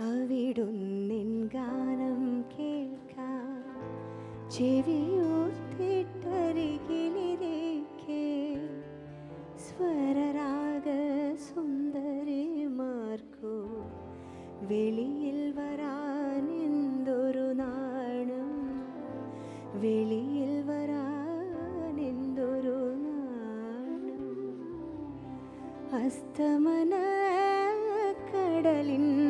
അവിടുന്നിൻ ഗാനം കേൾക്കാം. ചെവിയോർത്തിട്ടരികിലിരിക്കെ സ്വരരാഗ സുന്ദരിമാർക്കു വെളിയിൽ വരാൻ എന്തൊരു നാണം? വെളിയിൽ വരാൻ എന്തൊരു നാണം? അസ്തമന കടലിൻ